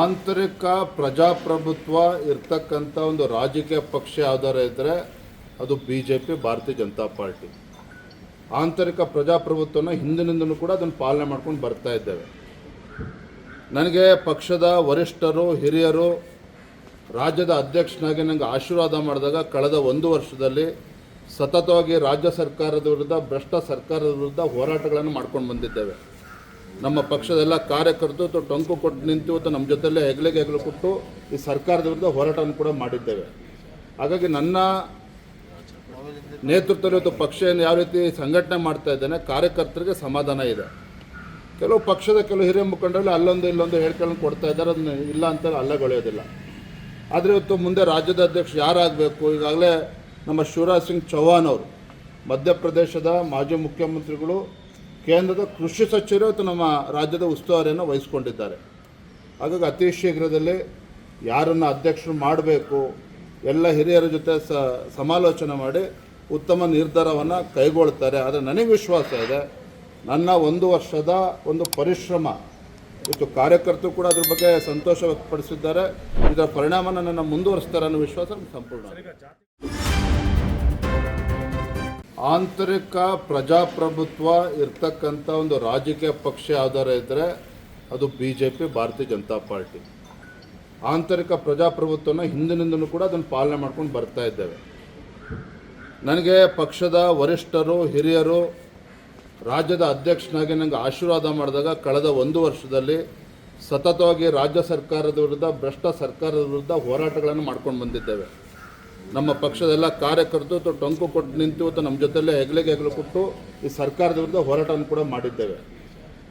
ಆಂತರಿಕ ಪ್ರಜಾಪ್ರಭುತ್ವ ಇರ್ತಕ್ಕಂಥ ಒಂದು ರಾಜಕೀಯ ಪಕ್ಷ ಯಾವ್ದಾರ ಇದ್ದರೆ ಅದು ಬಿ ಜೆ ಪಿ ಭಾರತೀಯ ಜನತಾ ಪಾರ್ಟಿ. ಆಂತರಿಕ ಪ್ರಜಾಪ್ರಭುತ್ವನ ಹಿಂದಿನಿಂದಲೂ ಕೂಡ ಅದನ್ನು ಪಾಲನೆ ಮಾಡ್ಕೊಂಡು ಬರ್ತಾ ಇದ್ದೇವೆ. ನನಗೆ ಪಕ್ಷದ ವರಿಷ್ಠರು, ಹಿರಿಯರು, ರಾಜ್ಯದ ಅಧ್ಯಕ್ಷನಾಗಿ ನನಗೆ ಆಶೀರ್ವಾದ ಮಾಡಿದಾಗ ಕಳೆದ ಒಂದು ವರ್ಷದಲ್ಲಿ ಸತತವಾಗಿ ರಾಜ್ಯ ಸರ್ಕಾರದ ವಿರುದ್ಧ, ಭ್ರಷ್ಟ ಸರ್ಕಾರದ ವಿರುದ್ಧ ಹೋರಾಟಗಳನ್ನು ಮಾಡ್ಕೊಂಡು ಬಂದಿದ್ದೇವೆ. ನಮ್ಮ ಪಕ್ಷದೆಲ್ಲ ಕಾರ್ಯಕರ್ತರು ಅಥವಾ ಟೊಂಕು ಕೊಟ್ಟು ನಿಂತು ಇವತ್ತು ನಮ್ಮ ಜೊತೆಲ್ಲೇ ಹೆಗ್ಲಿಗೆ ಹೆಗ್ಲು ಕೊಟ್ಟು ಈ ಸರ್ಕಾರದ ವಿರುದ್ಧ ಹೋರಾಟವನ್ನು ಕೂಡ ಮಾಡಿದ್ದೇವೆ. ಹಾಗಾಗಿ ನನ್ನ ನೇತೃತ್ವದಲ್ಲಿ ಇವತ್ತು ಪಕ್ಷ ಏನು ಯಾವ ರೀತಿ ಸಂಘಟನೆ ಮಾಡ್ತಾ ಇದ್ದೇನೆ, ಕಾರ್ಯಕರ್ತರಿಗೆ ಸಮಾಧಾನ ಇದೆ. ಕೆಲವು ಪಕ್ಷದ ಕೆಲವು ಹಿರಿಯ ಮುಖಂಡರಲ್ಲಿ ಅಲ್ಲೊಂದು ಇಲ್ಲೊಂದು ಹೇಳ್ಕೊಂಡು ಕೊಡ್ತಾ ಇದ್ದಾರೆ, ಅದನ್ನ ಇಲ್ಲ ಅಂತ ಅಲ್ಲಗೊಳೆಯೋದಿಲ್ಲ ಆದರೆ ಇವತ್ತು ಮುಂದೆ ರಾಜ್ಯದ ಅಧ್ಯಕ್ಷ ಯಾರಾಗಬೇಕು? ಈಗಾಗಲೇ ನಮ್ಮ ಶಿವರಾಜ್ ಸಿಂಗ್ ಚೌಹಾಣ್ ಅವರು ಮಧ್ಯಪ್ರದೇಶದ ಮಾಜಿ ಮುಖ್ಯಮಂತ್ರಿಗಳು ಕೇಂದ್ರದ ಕೃಷಿ ಸಚಿವರು ಇವತ್ತು ನಮ್ಮ ರಾಜ್ಯದ ಉಸ್ತುವಾರಿಯನ್ನು ವಹಿಸ್ಕೊಂಡಿದ್ದಾರೆ. ಹಾಗಾಗಿ ಅತಿ ಶೀಘ್ರದಲ್ಲಿ ಯಾರನ್ನು ಅಧ್ಯಕ್ಷರು ಮಾಡಬೇಕು, ಎಲ್ಲ ಹಿರಿಯರ ಜೊತೆ ಸಮಾಲೋಚನೆ ಮಾಡಿ ಉತ್ತಮ ನಿರ್ಧಾರವನ್ನು ಕೈಗೊಳ್ತಾರೆ. ಆದರೆ ನನಗೆ ವಿಶ್ವಾಸ ಇದೆ, ನನ್ನ ಒಂದು ವರ್ಷದ ಒಂದು ಪರಿಶ್ರಮ, ಇವತ್ತು ಕಾರ್ಯಕರ್ತರು ಕೂಡ ಅದ್ರ ಬಗ್ಗೆ ಸಂತೋಷ ವ್ಯಕ್ತಪಡಿಸಿದ್ದಾರೆ. ಇದರ ಪರಿಣಾಮನ ನನ್ನ ಮುಂದುವರಿಸ್ತಾರೆ ಅನ್ನೋ ವಿಶ್ವಾಸ ಸಂಪೂರ್ಣ ಆಂತರಿಕ ಪ್ರಜಾಪ್ರಭುತ್ವ ಇರ್ತಕ್ಕಂಥ ಒಂದು ರಾಜಕೀಯ ಪಕ್ಷ ಯಾವ್ದಾರ ಇದ್ದರೆ ಅದು ಬಿ ಜೆ ಪಿ ಭಾರತೀಯ ಜನತಾ ಪಾರ್ಟಿ. ಆಂತರಿಕ ಪ್ರಜಾಪ್ರಭುತ್ವನ ಹಿಂದಿನಿಂದಲೂ ಕೂಡ ಅದನ್ನು ಪಾಲನೆ ಮಾಡ್ಕೊಂಡು ಬರ್ತಾ ಇದ್ದೇವೆ. ನನಗೆ ಪಕ್ಷದ ವರಿಷ್ಠರು, ಹಿರಿಯರು, ರಾಜ್ಯದ ಅಧ್ಯಕ್ಷನಾಗಿ ನನಗೆ ಆಶೀರ್ವಾದ ಮಾಡಿದಾಗ ಕಳೆದ ಒಂದು ವರ್ಷದಲ್ಲಿ ಸತತವಾಗಿ ರಾಜ್ಯ ಸರ್ಕಾರದ ವಿರುದ್ಧ, ಭ್ರಷ್ಟ ಸರ್ಕಾರದ ವಿರುದ್ಧ ಹೋರಾಟಗಳನ್ನು ಮಾಡ್ಕೊಂಡು ಬಂದಿದ್ದೇವೆ. ನಮ್ಮ ಪಕ್ಷದೆಲ್ಲ ಕಾರ್ಯಕರ್ತರು ಟೊಂಕು ಕೊಟ್ಟು ನಿಂತು ಇವತ್ತು ನಮ್ಮ ಜೊತೆಲ್ಲೇ ಹೆಗಲಿಗೆ ಹೆಗಲು ಕೊಟ್ಟು ಈ ಸರ್ಕಾರದ ವಿರುದ್ಧ ಹೋರಾಟವನ್ನು ಕೂಡ ಮಾಡಿದ್ದೇವೆ.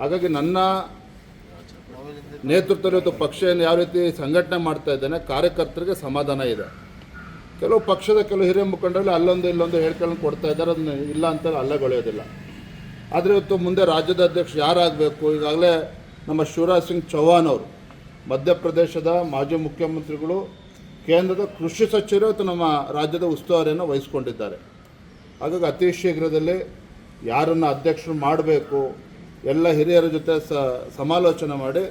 ಹಾಗಾಗಿ ನನ್ನ ನೇತೃತ್ವದಲ್ಲಿ ಇವತ್ತು ಪಕ್ಷ ಏನು ಯಾವ ರೀತಿ ಸಂಘಟನೆ ಮಾಡ್ತಾ ಇದ್ದೇನೆ, ಕಾರ್ಯಕರ್ತರಿಗೆ ಸಮಾಧಾನ ಇದೆ. ಕೆಲವು ಪಕ್ಷದ ಕೆಲವು ಹಿರಿಯ ಮುಖಂಡರಲ್ಲಿ ಅಲ್ಲೊಂದು ಇಲ್ಲೊಂದು ಹೇಳ್ಕೊಂಡು ಕೊಡ್ತಾ ಇದ್ದಾರೆ, ಅದನ್ನ ಇಲ್ಲ ಅಂತ ಅಲ್ಲಗೊಳೆಯೋದಿಲ್ಲ ಆದರೆ ಇವತ್ತು ಮುಂದೆ ರಾಜ್ಯದ ಅಧ್ಯಕ್ಷ ಯಾರಾಗಬೇಕು? ಈಗಾಗಲೇ ನಮ್ಮ ಶಿವರಾಜ್ ಸಿಂಗ್ ಚೌಹಾಣ್ ಅವರು ಮಧ್ಯಪ್ರದೇಶದ ಮಾಜಿ ಮುಖ್ಯಮಂತ್ರಿಗಳು ಕೇಂದ್ರದ ಕೃಷಿ ಸಚಿವರು ಇವತ್ತು ನಮ್ಮ ರಾಜ್ಯದ ಉಸ್ತುವಾರಿಯನ್ನು ವಹಿಸ್ಕೊಂಡಿದ್ದಾರೆ. ಹಾಗಾಗಿ ಅತಿ ಶೀಘ್ರದಲ್ಲಿ ಯಾರನ್ನು ಅಧ್ಯಕ್ಷರು ಮಾಡಬೇಕು, ಎಲ್ಲ ಹಿರಿಯರ ಜೊತೆ ಸಮಾಲೋಚನೆ ಮಾಡಿ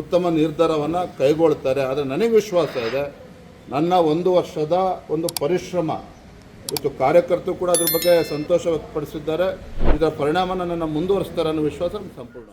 ಉತ್ತಮ ನಿರ್ಧಾರವನ್ನು ಕೈಗೊಳ್ತಾರೆ. ಆದರೆ ನನಗೆ ವಿಶ್ವಾಸ ಇದೆ, ನನ್ನ ಒಂದು ವರ್ಷದ ಒಂದು ಪರಿಶ್ರಮ, ಇವತ್ತು ಕಾರ್ಯಕರ್ತರು ಕೂಡ ಅದ್ರ ಬಗ್ಗೆ ಸಂತೋಷ ವ್ಯಕ್ತಪಡಿಸಿದ್ದಾರೆ. ಇದರ ಪರಿಣಾಮನ ನನ್ನ ಮುಂದುವರಿಸ್ತಾರೆ ಅನ್ನೋ ವಿಶ್ವಾಸ ಸಂಪೂರ್ಣ.